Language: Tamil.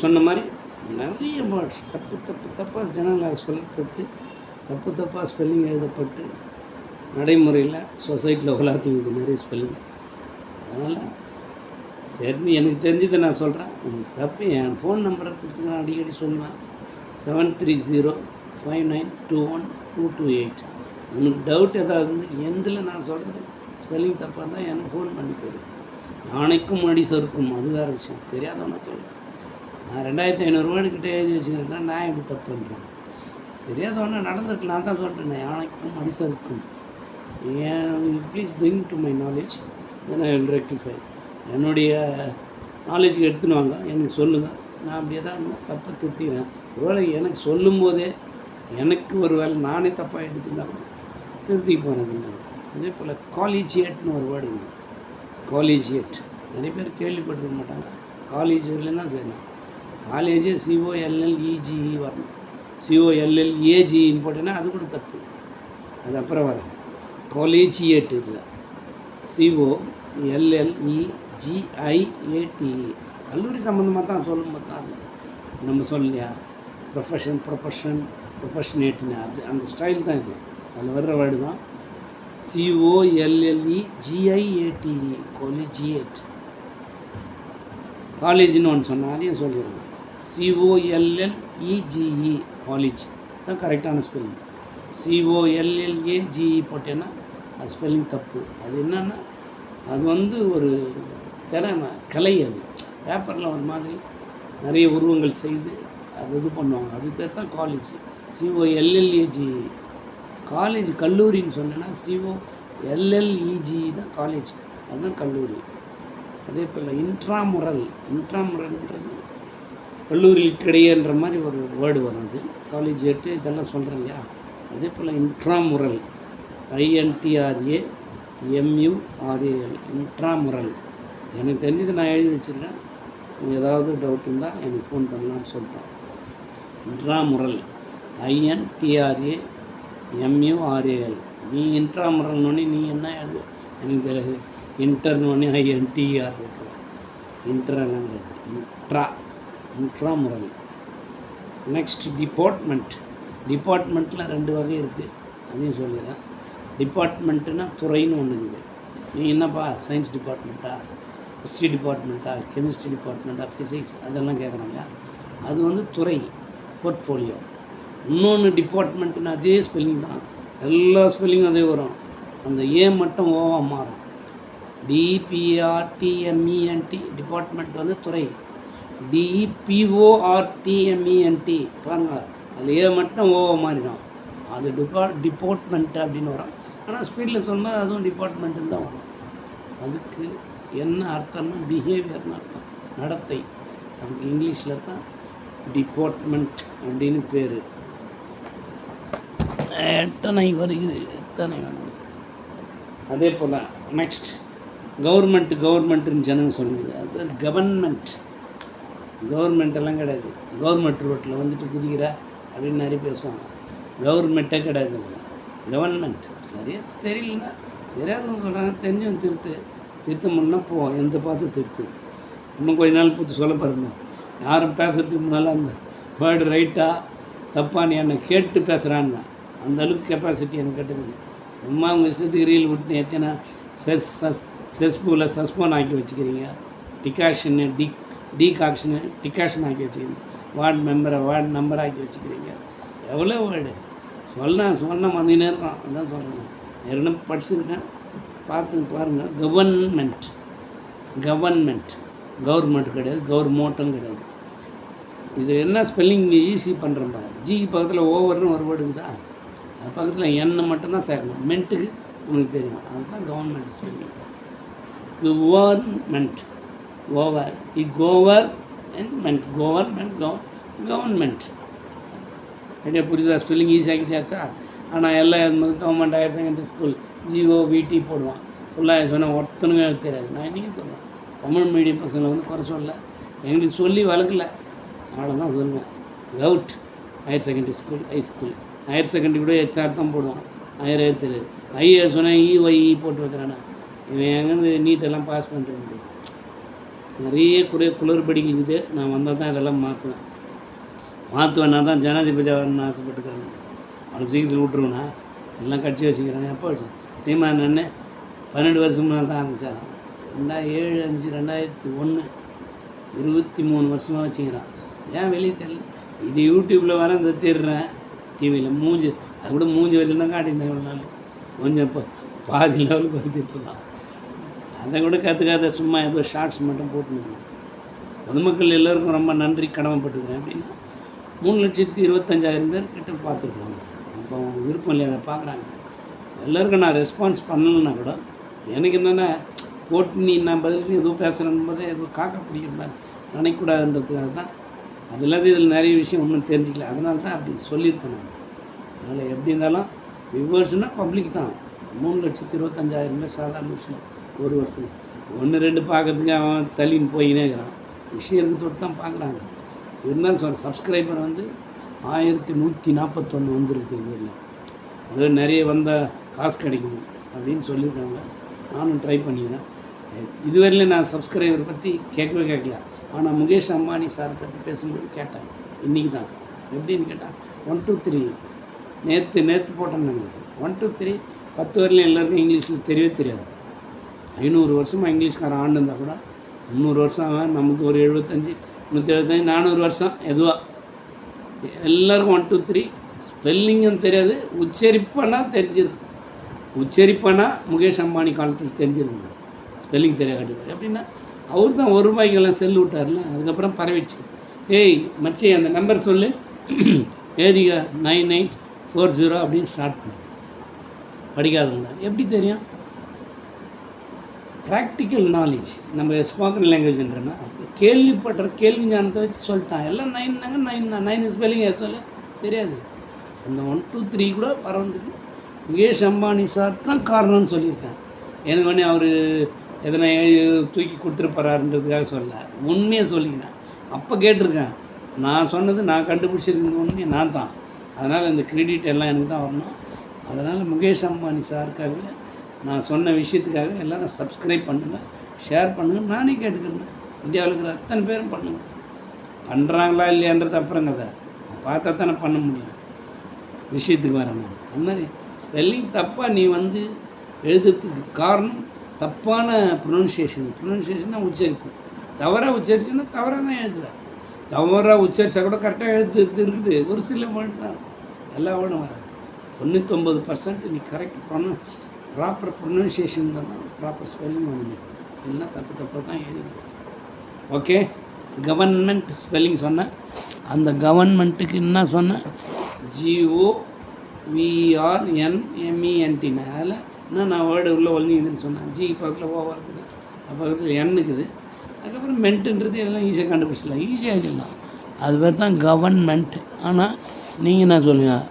சொன்ன மாதிரி நிறைய வேர்ட்ஸ் தப்பு தப்பு தப்பாக ஜனங்களால் சொல்லப்பட்டு தப்பு தப்பாக ஸ்பெல்லிங் எழுதப்பட்டு நடைமுறையில் சொசைட்டியில் உலாத்திங்குது நிறைய ஸ்பெல்லிங் அதனால் தெரிஞ்சு எனக்கு தெரிஞ்சதை நான் சொல்கிறேன் உங்களுக்கு தப்பு என் ஃபோன் நம்பரை கொடுத்து நான் அடிக்கடி சொல்லுவேன். Seven three zero five nine two one two two eight உனக்கு டவுட் ஏதாவது இருந்து எந்தில் நான் சொல்கிறது ஸ்பெல்லிங் தப்பாக தான் எனக்கு ஃபோன் பண்ணி போயிடு யானைக்கும் அடி சறுக்கும் அது வேறு விஷயம். தெரியாதவனா சொல்லுவேன் நான் ரெண்டாயிரத்தி ஐநூறுரூவா கிட்டே எழுதி வச்சுக்கிறேன் நான் எப்படி தப்பு பண்ணுறேன் தெரியாதவனா நடந்திருக்கு நான் தான் சொல்லிட்டேன் யானைக்கும் மனுஷருக்கும். ஏன் please bring to my knowledge then rectify என்னுடைய நாலேஜுக்கு எடுத்துன்னு வாங்க எனக்கு சொல்லுங்கள் நான் அப்படியே தான் தப்பை திருத்திக்கிறேன். ஒருவேளை எனக்கு சொல்லும்போதே எனக்கு ஒரு வேளை நானே தப்பாக எடுத்துருந்தாலும் கூட போனதில்லை போகிறேன் அதே போல் காலேஜியேட்னு ஒரு வேர்டு காலேஜியேட் நிறைய பேர் கேள்விப்பட்டிருக்க மாட்டாங்க. காலேஜ் தான் சரி. காலேஜே சிஓஎல்எல்இஜிஇ வரணும். சிஓஎல்எல்ஏஜிஇன்னு போட்டேன்னா அது கூட தப்பு. அது அப்புறம் வர காலேஜியேட் இதில் சிஓ எல்எல்இஜிஐஏடிஇ கல்லூரி சம்மந்தமாக தான் சொல்லும் தான் அது. நம்ம சொல்லலையா? ப்ரொஃபஷன் ப்ரொஃபஷன் ப்ரொஃபஷனேட்னு அது அந்த ஸ்டைல் தான் இது. அதில் வர்ற வேர்டு தான் சிஓஎல்எல்இ ஜிஐஏடிஇ காலேஜியேட் காலேஜ்னு ஒன்று சொன்னாலே அதையும் சொல்லிடுறேன் சிஓஎல்எல்இஜிஇ காலேஜ் தான் கரெக்டான ஸ்பெல்லிங் சிஓஎல்எல்ஏஜிஇ போட்டேன்னா அது ஸ்பெல்லிங் தப்பு. அது என்னென்னா அது வந்து ஒரு திறமை கலை அது. பேப்பரில் ஒரு மாதிரி நிறைய உருவங்கள் செய்து அது இது பண்ணுவாங்க. அது பேர் தான் காலேஜ் சிஓஎல்எல்ஏஜி காலேஜ் கல்லூரின்னு சொன்னேன்னா சிஓ எல்எல்இஜி தான் காலேஜ் அதுதான் கல்லூரி. அதே போல் இன்ட்ராமுரல் இன்ட்ராமுரல்ன்றது கல்லூரியில் இடையேன்ற மாதிரி ஒரு வேர்டு வருது காலேஜ் எட்டு இதெல்லாம் சொல்கிறேன் இல்லையா அதே போல் இன்ட்ராமுரல் ஐஎன்டிஆர்ஏ எம்யூஆர்ஏஎல் இன்ட்ராமுரல் எனக்கு தெரிஞ்சது நான் எழுதி வச்சுருக்கேன். ஏதாவது டவுட் இருந்தால் எனக்கு ஃபோன் பண்ணலாம்னு சொல்லிட்டேன். இன்ட்ராமுரல் ஐஎன்டிஆர்ஏ எம்யூஆர்ஏஎல் நீ இன்ட்ராமுரல்னோடனே நீ என்ன எழுது? எனக்கு தெரியாது. இன்டர்னோடனே ஐஎன்டிஆர் இருக்கும் இன்ட்ரா இன்ட்ராமுரல் நெக்ஸ்ட் டிபார்ட்மெண்ட் டிபார்ட்மெண்ட்டில் ரெண்டு வகை இருக்குது அதையும் சொல்லிடுறேன். டிபார்ட்மெண்ட்டுனா துறைன்னு ஒன்று இருக்குது. நீ என்னப்பா சயின்ஸ் டிபார்ட்மெண்ட்டா ஹிஸ்ட்ரி டிபார்ட்மெண்ட்டா கெமிஸ்ட்ரி டிபார்ட்மெண்ட்டா ஃபிசிக்ஸ் அதெல்லாம் கேட்குறாங்க அது வந்து துறை போர்ட்ஃபோலியோ இன்னொன்று டிபார்ட்மெண்ட்டுன்னு அதே ஸ்பெல்லிங் தான். எல்லா ஸ்பெல்லிங்கும் அதே வரும். அந்த ஏ மட்டும் ஓவாக மாறும். டிபிஆர்டிஎம்இஎன்டி டிபார்ட்மெண்ட் வந்து துறை. டிபிஓஆர்டிஎம்இஎன்டி பாருங்க அது ஏ மட்டும் ஓவாக மாறிடும். அது டிபார்ட் டிபார்ட்மெண்ட் அப்படின்னு வரும். ஆனால் ஸ்பீடில் சொல்லும்போது அதுவும் டிபார்ட்மெண்ட்டுன்னு தான் வரும். அதுக்கு என்ன அர்த்தம்னா பிஹேவியர்னு அர்த்தம். நடத்தை. அதுக்கு இங்கிலீஷில் தான் டிபார்ட்மெண்ட் அப்படின்னு பேர். எத்தனை வருகிறது எத்தனை வருது? அதே போல் நெக்ஸ்ட் கவர்மெண்ட் கவர்மெண்ட்டுன்னு ஜனங்க சொல்லுது. அது கவர்மெண்ட் கவர்மெண்ட்டெல்லாம் கிடையாது. கவர்மெண்ட் ரோட்டில் வந்துட்டு குதிக்கிற அப்படின்னு நிறைய பேசுவாங்க கவர்மெண்ட்டே கிடையாது கவர்மெண்ட் சரியாக தெரியலன்னா தெரியாதவங்க சொல்கிறாங்க தெரிஞ்சவன் திருத்து திருத்த முடியலனா போவோம். எந்த பார்த்து திருத்து? இன்னும் கொஞ்ச நாள் புத்து சொல்ல பாருங்க. யாரும் பேசுறதுக்கு முன்னால் அந்த வேர்டு ரைட்டாக தப்பான என்னை கேட்டு பேசுகிறான்னு அந்த அளவுக்கு கெப்பாசிட்டி எனக்கு கட்டுக்குது. ரொம்ப அவங்க இஷ்டத்துக்கு ரீல் விட்டு ஏற்றினா செஸ் சஸ் செஸ்பூவில் சஸ்போன் ஆக்கி வச்சுக்கிறீங்க. டிகாஷன்னு டிக் டீகாக்ஷனு டிகாஷன் ஆக்கி வச்சுக்கிறீங்க. வார்டு மெம்பரை வார்டு நம்பர் ஆக்கி வச்சுக்கிறீங்க. எவ்வளோ வேர்டு சொன்ன சொன்ன வந்து நேரம் அதான் சொல்கிறேன் நேரம் படிச்சிருக்கேன். பார்த்து பாருங்கள் கவர்மெண்ட் கவர்மெண்ட் கவர்மெண்ட் கிடையாது. கவர்மெண்ட்டும் கிடையாது. இது என்ன ஸ்பெல்லிங் ஈஸி பண்ணுறேன் பாரு ஜி பக்கத்தில் ஓவர்னு ஒரு வேர்டு இருக்குதா? அது பக்கத்தில் எண்ணெய் மட்டும்தான் சேர்க்கணும் மென்ட்டுக்கு உனக்கு தெரியும். அதுதான் government spelling government over E government government government idea புரியுதா? ஸ்பெல்லிங் ஈஸி ஆக்கிட்டாச்சா ஆனால் எல்லாம் இருந்தது government higher secondary school G O V T போடுவான். ஃபுல்லாக சொன்னால் ஒருத்தனுமே எனக்கு தெரியாது. நான் இன்றைக்கும் சொல்லுவேன் தமிழ் மீடியம் பசங்களை வந்து குறை சொல்ல எங்களுக்கு சொல்லி வளர்க்கல. அவ்வளோதான் சொல்லுவேன் cout higher secondary school high school higher secondary கூட ஹெச்ஆர் தான் போடுவான். ஹையர் ஹையர் தெரியாது. ஐஏஎஸ் சொன்னால் இஒய் போட்டு வைக்கிறானா? இவன் எங்கேருந்து நீட்டெல்லாம் பாஸ் பண்ணிட்டு நிறைய குறை குளறுபடிகள் இருக்குது. நான் வந்தால் தான் இதெல்லாம் மாற்றுவேன். மாற்றுவேன்னா தான் ஜனாதிபதி ஆகணும்னு ஆசைப்பட்டுக்கிறாங்க. அவ்வளோ சீக்கிரத்தில் விட்டுருவேண்ணா எல்லாம் கட்சி வச்சுக்கிறாங்க. எப்போ வச்சு? சீமான் அண்ணே பன்னெண்டு வருஷம் முன்னால் தான் ஆரம்பித்தாரான் ரெண்டாயிரம் ஏழு அஞ்சு ரெண்டாயிரத்தி ஒன்று இருபத்தி மூணு வருஷமாக வச்சுக்கிறான். ஏன் வெளியே தெரியல? இது யூடியூப்பில் வர இந்த தேடுறேன். டிவியில் மூஞ்சி அது கூட மூஞ்சி வரையில தான் காட்டியிருந்தேன் இவ்வளோ நாள். கொஞ்சம் இப்போ பாதி லெவலுக்கு வந்து இப்போ தான் அதை கூட கற்றுக்காத சும்மா ஏதோ ஷார்ட்ஸ் மட்டும் போட்டுருக்கேன் பொதுமக்கள் எல்லோருக்கும் ரொம்ப நன்றி கடமைப்பட்டுக்கிறேன் அப்படின்னா மூணு லட்சத்தி இருபத்தஞ்சாயிரம் பேர் கிட்ட பார்த்துருக்காங்க அப்போ அவங்க விருப்பம் இல்லையா? அதை பார்க்குறாங்க. எல்லோருக்கும் நான் ரெஸ்பான்ஸ் பண்ணலைன்னா கூட எனக்கு என்னென்னா போட்டு நீ நான் பதிலுக்கு எதுவும் பேசுகிறேன் போதே எதுவும் காக்க பிடிக்கிற மாதிரி தான். அது இல்லாத இதில் நிறைய விஷயம் ஒன்றும் தெரிஞ்சிக்கல. அதனால தான் அப்படி சொல்லியிருக்கேன் நான். அதனால் எப்படி இருந்தாலும் வியூவர்ஸ்னால் பப்ளிக் தான். மூணு லட்சத்தி இருபத்தஞ்சாயிரம் பேர் சாதாரண விஷயம் ஒரு வருஷத்துக்கு ஒன்று ரெண்டு பார்க்கறதுக்கு அவன் தள்ளின்னு போயினே இருக்கிறான். விஷயம் இருக்கு தொட்டு தான் பார்க்குறாங்க. இருந்தாலும் சொல் சப்ஸ்கிரைபர் வந்து ஆயிரத்தி நூற்றி நாற்பத்தொன்று வந்துருக்கு இதில் அது நிறைய வந்தால் காசு கிடைக்கும் அப்படின்னு சொல்லியிருக்காங்க. நானும் ட்ரை பண்ணிக்கிறேன். இதுவரையிலும் நான் சப்ஸ்கிரைபர் பற்றி கேட்கவே கேட்கல. ஆனால் முகேஷ் அம்பானி சார் பற்றி பேசும்போது கேட்டேன். இன்றைக்கி தான். எப்படின்னு கேட்டால் ஒன் டூ த்ரீ நேற்று நேற்று போட்டேன் நான் ஒன் டூ த்ரீ பத்து வரலையும் எல்லாருக்கும் இங்கிலீஷில் தெரியவே தெரியாது. ஐநூறு வருஷமாக இங்கிலீஷ்காரன் ஆண்டு இருந்தால் கூட முந்நூறு வருஷம் அவன் நமக்கு ஒரு எழுபத்தஞ்சி நூற்றி எழுபத்தஞ்சி நானூறு வருஷம் எதுவாக எல்லாருக்கும் ஒன் டூ த்ரீ ஸ்பெல்லிங்கும் தெரியாது உச்சரிப்பனா தெரிஞ்சிருக்கும் உச்சரிப்பனா முகேஷ் அம்பானி காலத்தில் தெரிஞ்சிருக்கும் ஸ்பெல்லிங் தெரியாது எப்படின்னா அவர் தான் ஒரு ரூபாய்க்கெல்லாம் செல் விட்டார்ல அதுக்கப்புறம் பரவிச்சு. ஏய் மச்சி அந்த நம்பர் சொல்லு. ஏதிகா நைன் எயிட் ஃபோர் ஜீரோ அப்படின்னு ஸ்டார்ட் பண்ணு. படிக்காதவங்க. எப்படி தெரியும்? ப்ராக்டிக்கல் நாலேஜ் நம்ம ஸ்போக்கன் லாங்குவேஜ்ன்றனா கேள்விப்படுற கேள்வி ஞானத்தை வச்சு சொல்லிட்டான். எல்லாம் நைன்னாங்க நைன் நைன் ஸ்பெல்லிங் சொல்ல தெரியாது. அந்த ஒன் டூ த்ரீ கூட பரவதுக்கு முகேஷ் அம்பானி சார் தான் காரணம்னு சொல்லியிருக்கேன் எனக்கு ஒன்று அவர் எதனா தூக்கி கொடுத்துருப்பாருன்றதுக்காக சொல்ல உண்மையை சொல்லிக்கிறேன். அப்போ கேட்டிருக்கேன். நான் சொன்னது நான் கண்டுபிடிச்சிருந்த உண்மையை நான் தான். அதனால் இந்த கிரெடிட் எல்லாம் எனக்கு தான் வரணும். அதனால் முகேஷ் அம்பானி சாருக்காகவே நான் சொன்ன விஷயத்துக்காக எல்லாரும் சப்ஸ்கிரைப் பண்ணுங்கள் ஷேர் பண்ணுங்கள் நானே கேட்டுக்கிறேன். இந்தியாவில் இருக்கிற அத்தனை பேரும் பண்ணுங்கள் பண்ணுறாங்களா இல்லையான்றது அப்புறம் கதை. பார்த்தா தானே பண்ண முடியும். விஷயத்துக்கு வரேன் நான். அந்த மாதிரி ஸ்பெல்லிங் தப்பாக நீ வந்து எழுதுறதுக்கு காரணம் தப்பான ப்ரொனன்சியேஷன் ப்ரொனன்சியேஷனாக உச்சரிப்பு. தவறாக உச்சரிச்சுன்னா தவறாக தான் எழுதுவேன் தவறாக உச்சரித்தா கூட கரெக்டாக எழுத்து இருக்குது. ஒரு சில மட்டும் தான் எல்லா வேர்டும் வராது. தொண்ணூத்தொம்பது பர்சன்ட் நீ கரெக்ட் பண்ண. ப்ராப்பர் ப்ரொனன்சியேஷன் தான் ப்ராப்பர் ஸ்பெல்லிங் ஒன்று எல்லாம் தப்பு தப்பாக தான் எழுதுவேன் ஓகே கவர்மெண்ட் ஸ்பெல்லிங் சொன்னேன். அந்த கவர்மெண்ட்டுக்கு என்ன சொன்னேன்? ஜிஓ விஆர்என்எம்இஎன்டின்னு அதில் என்ன நான் வேர்டு உள்ள ஒழிஞ்சுதுன்னு சொன்னேன். ஜி பக்கத்தில் ஓவா இருக்குது அது பக்கத்தில் என் இருக்குது. அதுக்கப்புறம் மென்ட்டுன்றது எல்லாம் ஈஸியாக கண்டுபிடிச்சிடலாம். ஈஸியாக எழுதிடலாம் அது பேர் தான் கவர்மெண்ட் ஆனால் நீங்கள் என்ன சொல்லுங்கள்